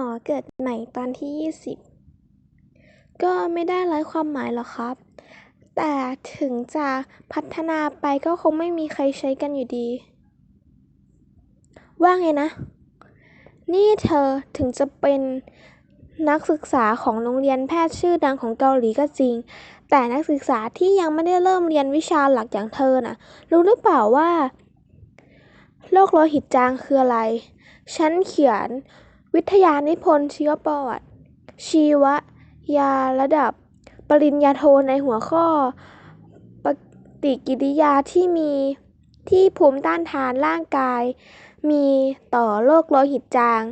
มอเกิดใหม่ตอนที่ 20 ก็ไม่ได้ไร้ความหมายหรอกครับ แต่ถึงจะพัฒนาไปก็คงไม่มีใครใช้กันอยู่ดี ว่าไงนะ นี่เธอถึงจะเป็นนักศึกษาของโรงเรียนแพทย์ชื่อดังของเกาหลีก็จริง แต่นักศึกษาที่ยังไม่ได้เริ่มเรียนวิชาหลักอย่างเธอน่ะ รู้หรือเปล่าว่าโรคโลหิตจางคืออะไร ฉันเขียน วิทยานิพนธ์ชีวประวัติ ชีวยาระดับ ปริญญาโทในหัวข้อ ปฏิกิริยาที่มีที่ภูมิต้านทานร่างกาย มีต่อโรคโลหิตจาง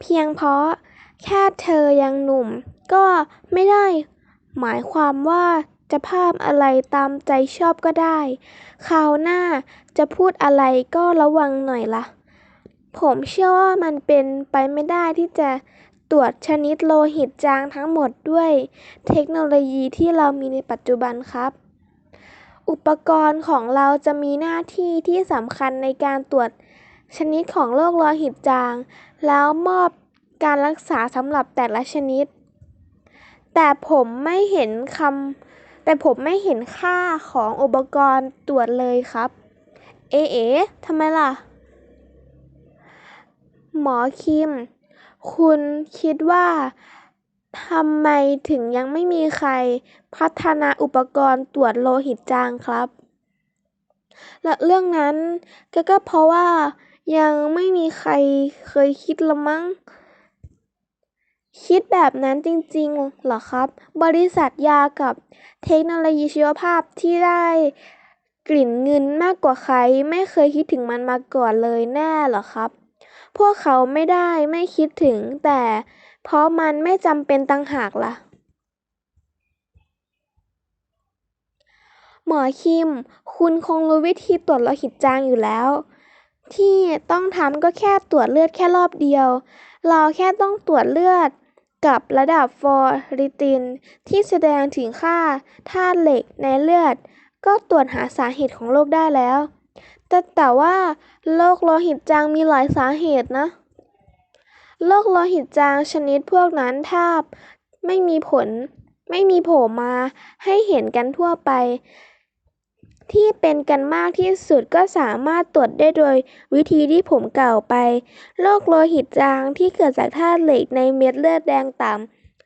เพียงเพราะแค่เธอยังหนุ่ม ก็ไม่ได้หมายความว่าจะภาพอะไรตามใจชอบก็ได้ คราวหน้าจะพูดอะไรก็ระวังหน่อยล่ะ ผมเชื่อว่ามันเป็นไปไม่ได้ที่จะตรวจชนิดโลหิตจางทั้งหมดด้วยเทคโนโลยีที่เรามีในปัจจุบันครับ อุปกรณ์ของเราจะมีหน้าที่ที่สำคัญในการตรวจชนิดของโรคโลหิตจาง แล้วมอบการรักษาสำหรับแต่ละชนิด แต่ผมไม่เห็นคำแต่ผมไม่เห็นค่าของอุปกรณ์ตรวจเลยครับ เอ๊ะเอ๊ะทำไมล่ะ หมอคิม คุณคิดว่าทำไมถึงยังไม่มีใครพัฒนาอุปกรณ์ตรวจโลหิตจางครับ และเรื่องนั้นก็ก็เพราะว่ายังไม่มีใครเคยคิดละมั้ง คิดแบบนั้นจริงๆเหรอครับ บริษัทยากับเทคโนโลยีชีวภาพที่ได้กลิ่นเงินมากกว่าใคร ไม่เคยคิดถึงมันมาก่อนเลยแน่เหรอครับ พวกเขาไม่ได้ไม่คิดถึง แต่เพราะมันไม่จำเป็นต่างหากล่ะ หมอคิม คุณคงรู้วิธีตรวจโลหิตจางอยู่แล้ว ที่ต้องทำก็แค่ตรวจเลือดแค่รอบเดียว เราแค่ต้องตรวจเลือดกับระดับฟอริติน ที่แสดงถึงค่าธาตุเหล็กในเลือด ก็ตรวจหาสาเหตุของโรคได้แล้ว แต่แต่ว่าโรคโลหิตจางมีหลายสาเหตุนะ โรคโลหิตจางชนิดพวกนั้นแทบไม่มีผล ไม่มีโผล่มาให้เห็นกันทั่วไป ที่เป็นกันมากที่สุดก็สามารถตรวจได้โดยวิธีที่ผมกล่าวไป โรคโลหิตจางที่เกิดจากธาตุเหล็กในเม็ดเลือดแดงต่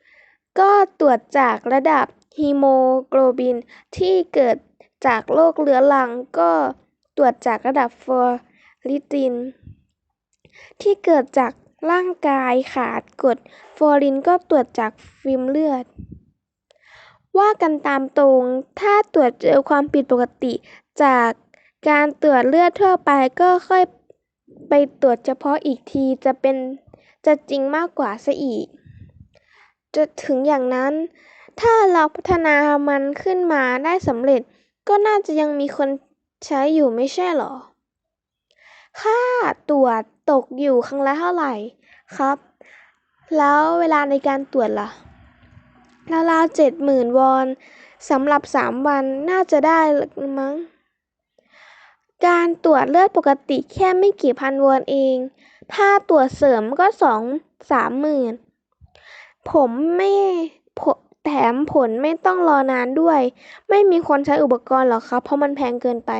ำก็ตรวจจากระดับฮีโมโกลบินที่เกิดจากโรคเรื้อรังก็ ตรวจจากระดับฟอริติน ที่เกิดจากร่างกายขาดกรดฟอรินก็ตรวจจากฟิล์มเลือด ว่ากันตามตรง ถ้าตรวจเจอความผิดปกติจากการตรวจเลือดทั่วไปก็ค่อยไปตรวจเฉพาะอีกทีจะเป็นจะจริงมากกว่าซะอีก จะถึงอย่างนั้น ถ้าเราพัฒนามันขึ้นมาได้สำเร็จก็น่าจะยังมีคน ใช้อยู่ไม่ใช่หรอ ค่าตรวจตกอยู่ครั้งละเท่าไหร่ครับ แล้วเวลาในการตรวจล่ะราวๆเจ็ดหมื่นวอนสำหรับสามวันน่าจะได้มั้ง การตรวจเลือดปกติแค่ไม่กี่พันวอนเอง ถ้าตรวจเสริมก็สองสามหมื่น ผมไม่ผ แถมผลไม่ต้องรอนานด้วย ไม่มีคนใช้อุปกรณ์หรอกครับ เพราะมันแพงเกินไป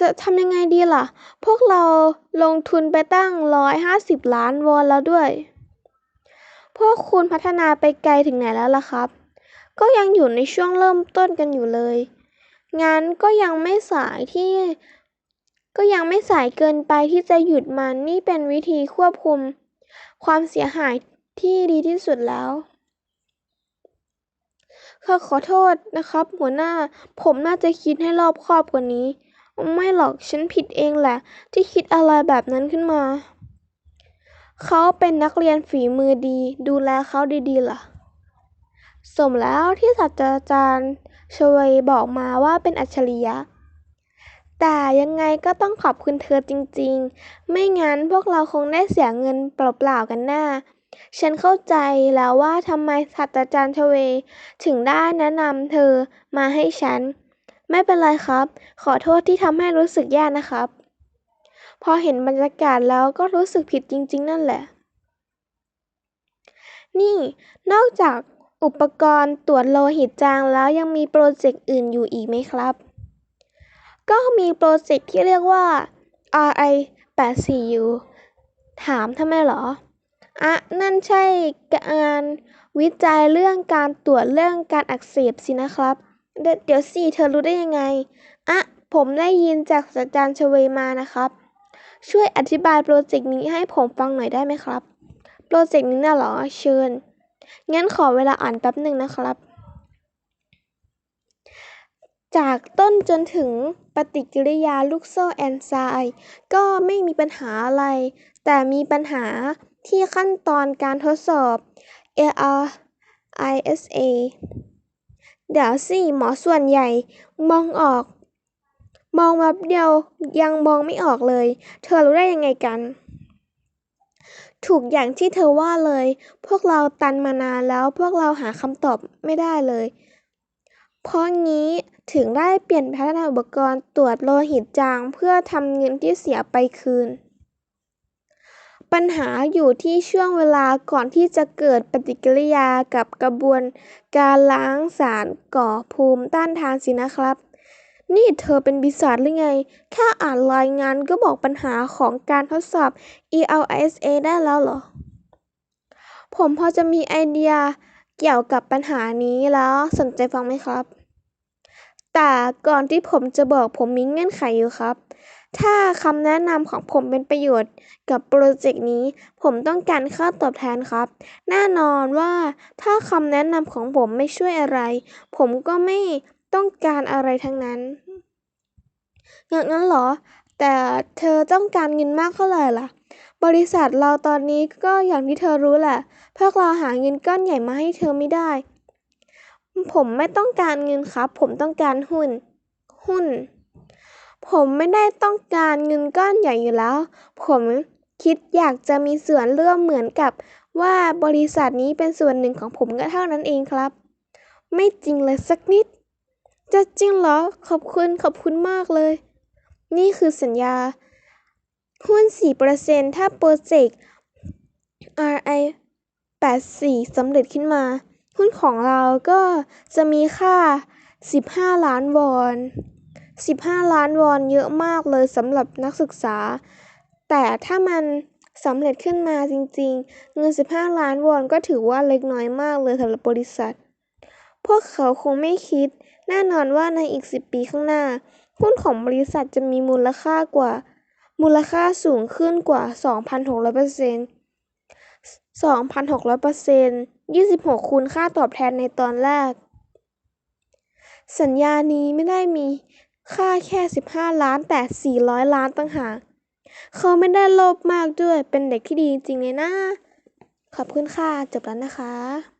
จะทำยังไงดีล่ะ พวกเราลงทุนไปตั้งร้อยห้าสิบล้านวอนแล้วด้วย พวกคุณพัฒนาไปไกลถึงไหนแล้วล่ะครับ ก็ยังอยู่ในช่วงเริ่มต้นกันอยู่เลยงั้นก็ยังไม่สายที่ก็ยังไม่สายเกินไปที่จะหยุดมันนี่เป็นวิธีควบคุม ความเสียหาย ที่ดีที่สุดแล้วข้าขอโทษนะครับ หัวหน้า ผมน่าจะคิดให้รอบคอบกว่านี้ ไม่หรอกฉันผิดเองแหละ ที่คิดอะไรแบบนั้นขึ้นมา เขาเป็นนักเรียนฝีมือดี ดูแลเขาดีๆล่ะ สมแล้วที่ศาสตราจารย์ชเวยบอกมาว่าเป็นอัจฉริยะ แต่ยังไงก็ต้องขอบคุณเธอจริง ๆ ไม่งั้นพวกเราคงได้เสียเงินเปล่าๆกันแน่ ฉันเข้าใจแล้วว่าทำไมศาสตราจารย์ชเวถึงได้แนะนำเธอมาให้ฉัน ไม่เป็นไรครับ ขอโทษที่ทำให้รู้สึกแย่นะครับ พอเห็นบรรยากาศแล้วก็รู้สึกผิดจริง ๆ นั่นแหละ นี่ นอกจากอุปกรณ์ตรวจโลหิตจางแล้วยังมีโปรเจกต์อื่นอยู่อีกไหมครับ ก็มีโปรเจกต์ที่เรียกว่า RI 8 4 U ถามทำไมหรอ อะนั่นใช่การวิจัยเรื่องการตรวจเรื่องการอักเสบสินะครับ เดี๋ยวสิเธอรู้ได้ยังไงอะผมได้ยินจากศาสตราจารย์ชเวมานะครับ ช่วยอธิบายโปรเจกต์นี้ให้ผมฟังหน่อยได้ไหมครับ โปรเจกต์นี้น่ะหรอ เชิญ งั้นขอเวลาอ่านแป๊บหนึ่งนะครับ จากต้นจนถึงปฏิกิริยาลูกโซ่แอนไซม์ก็ไม่มีปัญหาอะไร แต่มีปัญหา ที่ขั้นตอนการทดสอบ ARISA เดี๋ยวสิหมอส่วนใหญ่ มองออก มองแวบเดียวยังมองไม่ออกเลย เธอรู้ได้ยังไงกัน ถูกอย่างที่เธอว่าเลย พวกเราตันมานานแล้วพวกเราหาคำตอบไม่ได้เลย เพราะงี้ถึงได้เปลี่ยนพัฒนาอุปกรณ์ตรวจโลหิตจางเพื่อทำเงินที่เสียไปคืน ปัญหาอยู่ที่ช่วงเวลาก่อนที่จะเกิดปฏิกิริยากับกระบวนการล้างสารก่อภูมิต้านทานสินะครับ นี่เธอเป็นบิษัทหรือไง แค่อ่านรายงานก็บอกปัญหาของการทดสอบ ELISA ได้แล้วเหรอ ผมพอจะมีไอเดียเกี่ยวกับปัญหานี้แล้วสนใจฟังไหมครับ แต่ก่อนที่ผมจะบอกผมมีเงื่อนไขอยู่ครับ ถ้าคำแนะนำของผมเป็นประโยชน์กับโปรเจกต์นี้ ผมต้องการค่าตอบแทนครับ แน่นอนว่าถ้าคำแนะนำของผมไม่ช่วยอะไร ผมก็ไม่ต้องการอะไรทั้งนั้น อย่างนั้นเหรอ แต่เธอต้องการเงินมากเท่าไหร่ล่ะ บริษัทเราตอนนี้ก็อย่างที่เธอรู้แหละพวกเราหาเงินก้อนใหญ่มาให้เธอไม่ได้ ผมไม่ต้องการเงินครับ ผมต้องการหุ้น หุ้น ผมไม่ได้ต้องการเงินก้อนใหญ่อยู่แล้ว ผมคิดอยากจะมีส่วนร่วมเหมือนกับว่าบริษัทนี้เป็นส่วนหนึ่งของผมก็เท่านั้นเองครับ ไม่จริงเลยสักนิด จะจริงเหรอ ขอบคุณขอบคุณมากเลย นี่คือสัญญา หุ้น 4%ถ้าโปรเจกต์ RI 84สำเร็จขึ้นมา หุ้นของเราก็จะมีค่า 15 ล้านวอน 15 ล้านวอนเยอะมากเลยสำหรับนักศึกษา แต่ถ้ามันสำเร็จขึ้นมาจริงๆ เงิน 15 ล้านวอนก็ถือว่าเล็กน้อยมากเลยสำหรับบริษัท พวกเขาคงไม่คิด แน่นอนว่าในอีก 10 ปีข้างหน้า หุ้นของบริษัทจะมีมูลค่ากว่า มูลค่าสูงขึ้นกว่า 2,600% 2,600% 26 คูณค่าตอบแทนในตอนแรก สัญญานี้ไม่ได้มี ค่าแค่ 15 ล้านแต่ 400 ล้านต่างหากเขาไม่ได้โลภมากด้วยเป็นเด็กที่ดีจริงๆเลยนะ ขอบคุณค่ะ จบแล้วนะคะ